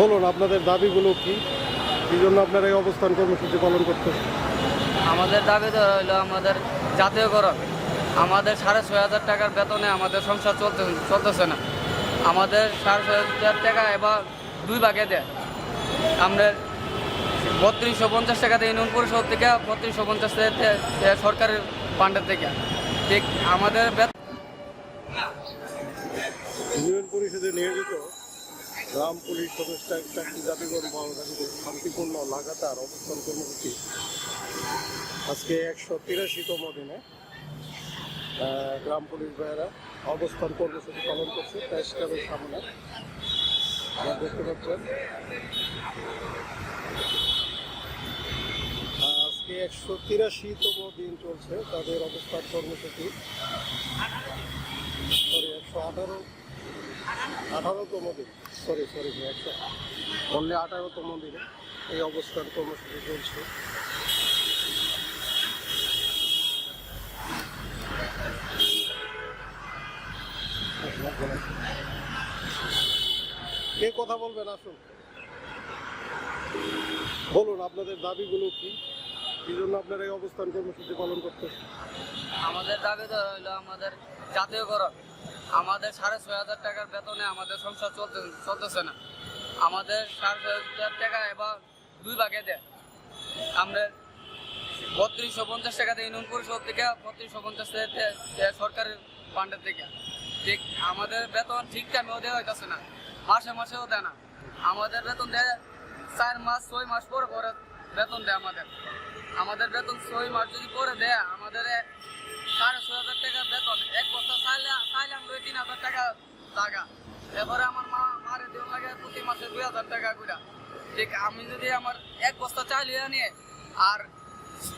বলুন আপনাদের দাবিগুলো কি? কি জন্য আপনারা এই অবস্থান কর্মসূচি পালন করতেছেন আমাদের দাবি তো হলো আমাদের জাতীয়করণ। আমাদের সাড়ে ছয় হাজার টাকার বেতনে আমাদের সংসার চলতে চলতেছে না। আমাদের সাড়ে ছয় হাজার টাকা এবার দুই ভাগে দেয়। আমরা বত্রিশশো পঞ্চাশ টাকা দিয়ে ইউনিয়ন পরিষদ থেকে বত্রিশশো পঞ্চাশ টাকা সরকারের ফান্ডের থেকে। ঠিক আমাদের বেতন ইউনিয়ন পরিষদে নিয়োজিত গ্রাম পুলিশ সদস্য চাকরি জাতিগণ বাংলাদেশের শান্তিপূর্ণ লাগাতার অবস্থান কর্মসূচি। আজকে একশো তিরাশিতম দিনে গ্রাম পুলিশ ভাইয়েরা অবস্থান কর্মসূচি পালন করছে প্রেস ক্লাবের সামনে। দেখতে পাচ্ছেন। আজকে একশো তিরাশিতম দিন চলছে তাদের অবস্থান কর্মসূচি। সরি একশো আঠারো আঠারোতম দিন। সরি সরি একশো অনলি আঠারোতম দিনে এই অবস্থান কর্মসূচি চলছে। কে কথা বলবেন, আসুন। বলুন, আপনাদের দাবিগুলো কি? কি জন্য আপনারা এই অবস্থান কর্মসূচি পালন করতেছেন? আমাদের দাবি তো হলো আমাদের জাতীয়করণ। আমাদের সাড়ে ছয় হাজার টাকার বেতনে আমাদের সংসার চলতে চলতেছে না। আমাদের সাড়ে ছয় হাজার টাকা এবার দুই ভাগে দেয়। আমরা বত্রিশশো পঞ্চাশ টাকা দিয়ে ইউনিয়ন পরিষদ থেকে, বত্রিশশো পঞ্চাশ সরকারের ফান্ডের থেকে। ঠিক, আমাদের বেতন ঠিক টাইমেও দেওয়া হইতেছে না। মাসে মাসেও দেয় না। আমাদের বেতন দেয় চার মাস, ছয় মাস পরে পরে বেতন দেয় আমাদের। আমাদের বেতন ছয় মাস যদি পরে দেয়, আমাদের সাড়ে ছয় হাজার টাকা বেতন। এক বছর চাইলে চাইলাম দুই তিন হাজার টাকা টাকা এবারে আমার মা মারে দেওয়া লাগে প্রতি মাসে দুই হাজার টাকা করে ঠিক আমি যদি আমার এক বস্তা চাল হয়ে নিয়ে আর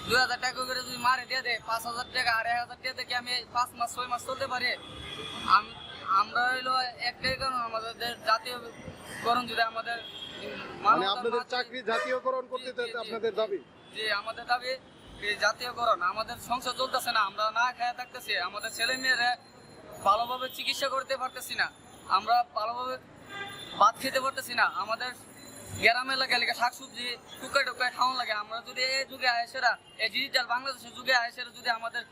দুই হাজার টাকা করে যদি মারে দিয়ে দেয় পাঁচ হাজার টাকা আর এক হাজার টাকা থেকে আমি পাঁচ মাস ছয় মাস চলতে পারি? আমি আমরা হইল একটাই কারণ আমাদের জাতীয়করণ যদি আমাদের মানে আপনাদের চাকরি জাতীয়করণ করতে জি, জি, জি। আপনাদের দাবি? যে আমাদের দাবি জাতীয়করণ আমাদের সংসার চলতেছে না, আমরা না খেয়ে থাকতেছি, আমাদের ছেলে মেয়েরা ভালোভাবে চিকিৎসা করতে পারতেছি না, আমরা ভালোভাবে ভাত খেতে পারতেছি না, আমাদের গ্রাম এলাকা এলাকা শাকসবজি টুকায় টুকায় খাওয়ান লাগে, আমরা যদি এই যুগে আয়েসেরা এই ডিজিটাল বাংলাদেশের যুগে আয়েসেরা যদি আমাদের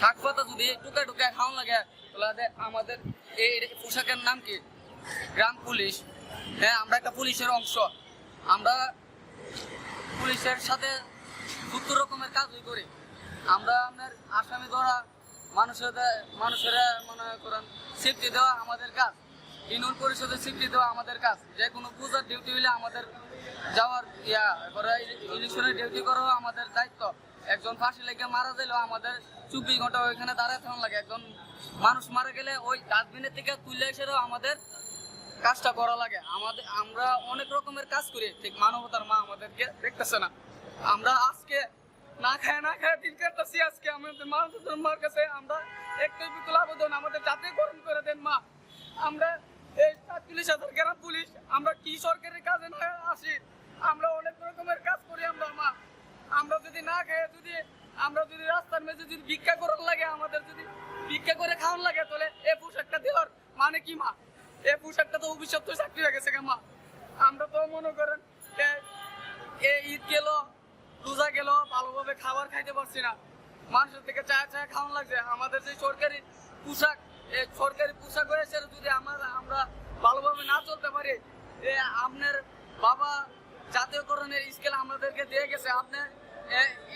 শাক পাতা যদি টুকায় টুকায় খাওয়ান লাগে, তাহলে আমাদের এই পোশাকের নাম কি? গ্রাম পুলিশ। হ্যাঁ আমরা একটা পুলিশের অংশ, আমরা পুলিশের সাথে সত্তর রকমের কাজই করি। আমরা আপনার আসামি ধরা, মানুষের মানুষের মনে করেন সেফটি দেওয়া আমাদের কাজ। ইউনিয়ন পরিষদের সেফটি দেওয়া আমাদের কাজ। যে কোনো পূজার ডিউটি হলে আমাদের যাওয়ার ইয়া, এবারে ইলেকশনের ডিউটি করাও আমাদের দায়িত্ব। একজন ফাঁসি লেগে মারা দিলেও আমাদের চব্বিশ ঘণ্টা ওইখানে দাঁড়াতে থাকুন লাগে। একজন মানুষ মারা গেলে ওই ডাস্টবিনের থেকে তুলে এসেও আমাদের কাজটা করা লাগে। আমাদের আমরা অনেক রকমের কাজ করি, ঠিক মানবতার মা আমাদেরকে দেখতেছে না। আমরা আজকে না খায় না খায় দিন কাটতেছি আজকে। আমাদের মানবতার মার কাছে আমরা একটাই বিকুল আবেদন, আমাদের জাতীয়করণ করে দেন, মা। আমরা এই পুলিশ হাজার গ্রাম পুলিশ, আমরা কি সরকারের কাজে না আসি? আমরা অনেক রকমের কাজ করি আমরা, মা। আমরা যদি না খেয়ে, যদি আমরা যদি রাস্তার মেঝে যদি ভিক্ষা করার লাগে, আমাদের যদি ভিক্ষা করে খাওয়ান লাগে, তাহলে এ পোশাকটা দেওয়ার মানে কি, মা? এ পোশাকটা তো অভিশপ্ত চাকরি হয়ে গেছে মা। আমরা তো মনে করেন ঈদ গেল রোজা গেল ভালোভাবে খাবার খাইতে পারছি না। মানুষের থেকে চা চা খাওয়ান লাগছে। আমাদের যে সরকারি পোশাক সরকারি পোশাক হয়েছে যদি আমরা আমরা ভালোভাবে না চলতে পারি আপনার বাবা জাতীয়করণের স্কেল আমাদেরকে দিয়ে গেছে। আপনি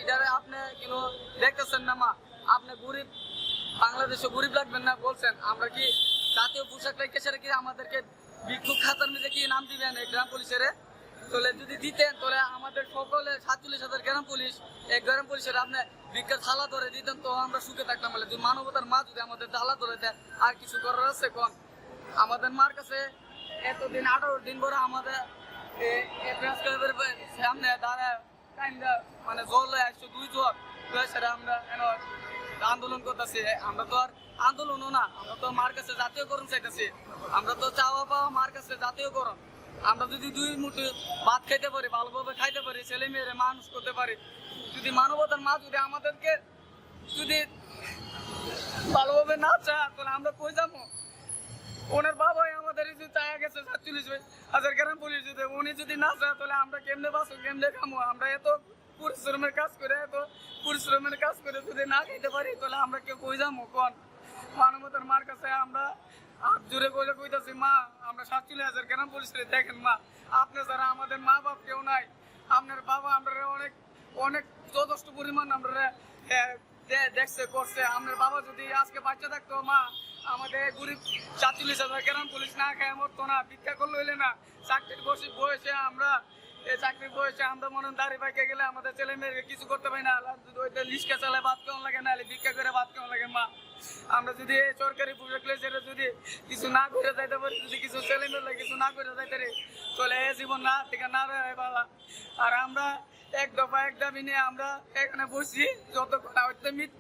এটারে আপনি কিন্তু দেখতেছেন না, মা? আপনি গরিব, বাংলাদেশে গরিব লাগবেন না, বলছেন। আমরা কি জাতীয় পোশাক রেখে সেটা কি আমাদেরকে ভিক্ষুক খাতার মধ্যে কি নাম দিবেন এই গ্রাম পুলিশের? তাহলে যদি দিতেন, তাহলে আমাদের সকলে সাতচল্লিশ হাজার গ্রাম পুলিশ, এই গ্রাম পুলিশের আপনি ধরে দিতেন, তো আমরা সুখে থাকতাম বলে। যদি মানবতার মা যদি আমাদের ধরে আর কিছু করার আছে আমাদের মার কাছে এতদিন আঠারো দিন আমাদের সামনে দাঁড়ায় মানে একশো দুই জোর সেটা আমরা আন্দোলন করতেছি। আমরা তো আর আন্দোলনও না, আমরা তো মার কাছে জাতীয়করণ চাইতেছি। আমরা তো চাওয়া পাওয়া মার কাছে জাতীয়করণ। আমরা যদি দুই মুঠি ভাত খাইতে পারি, ভালোভাবে খাইতে পারি ছেলে মেয়েরে মানুষ করতে পারি, যদি মানবতার মা যদি আমাদেরকে যদি ভালোভাবে না চা তাহলে আমরা কই যাব? ওনার বাবাই আমাদের এই যে চায়া গেছে, সাতচল্লিশ হাজার গ্রাম পুলিশ যদি, উনি যদি না চায়, তাহলে আমরা কেমনে বাঁচো কেমনে খামো? আমরা এত পরিশ্রমের কাজ করে, এত পরিশ্রমের কাজ করে যদি না খাইতে পারি, তাহলে আমরা কেউ কই যাব? কোন? মানবতার মার কাছে আমরা হাত জুড়ে কইলে কইতাছি, মা আমরা সাতচল্লিশ হাজার গ্রাম বলছি দেখেন মা। আপনি যারা আমাদের মা বাপ কেউ নাই, আপনার বাবা আমরা অনেক অনেক যথেষ্ট পরিমাণ আমরা দেখছে, করছে। আপনার বাবা যদি আজকে বাচ্চা থাকতো, মা, আমাদের গরিব সাতচল্লিশ হাজার গ্রাম পুলিশ না খেয়ে মরতো না, ভিক্ষা করলে না, চাকরির বসে বয়সে আমরা এই চাকরির বয়সে আমরা মনে দাঁড়িয়ে বাইকে গেলে আমাদের ছেলে মেয়েকে কিছু করতে পারি না। লিস্কা চালায় ভাত কেমন লাগে না ভিক্ষা করে ভাত কেমন লাগে মা। আমরা যদি এই সরকারি যদি কিছু না করে যাইতে পারি যদি কিছু ছেলে মেয়েরা কিছু না করে যাইতে পারি তাহলে এই জীবন না থেকে না রয়ে বাবা আর আমরা এক দফা এক দাবি নিয়ে আমরা এখানে বসি যতক্ষণ না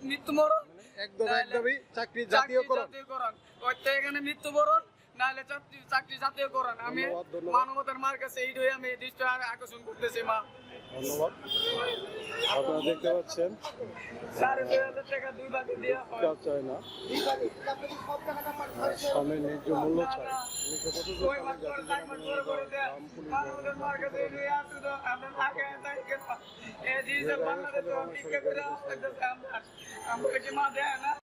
মৃত্যু মরণ একদম নাহলে- একদমই চাকরি চাকরি জাতীয়করণ। হইতে এখানে মৃত্যুবরণ নাহলে চাকরি চাকরি জাতীয়করণ আমি ধন্যবাদ, ধন্যবাদ। মানবতার মার কাছে এইটাই আমি দৃষ্টি আকর্ষণ করতেছি মা। ধন্যবাদ। আপনারা দেখতে পাচ্ছেন? হয়। চায় না। শ্রমের ন্যায্য মূল্য জাতীয়? এই আমরা আমরা কি মা দেয় না?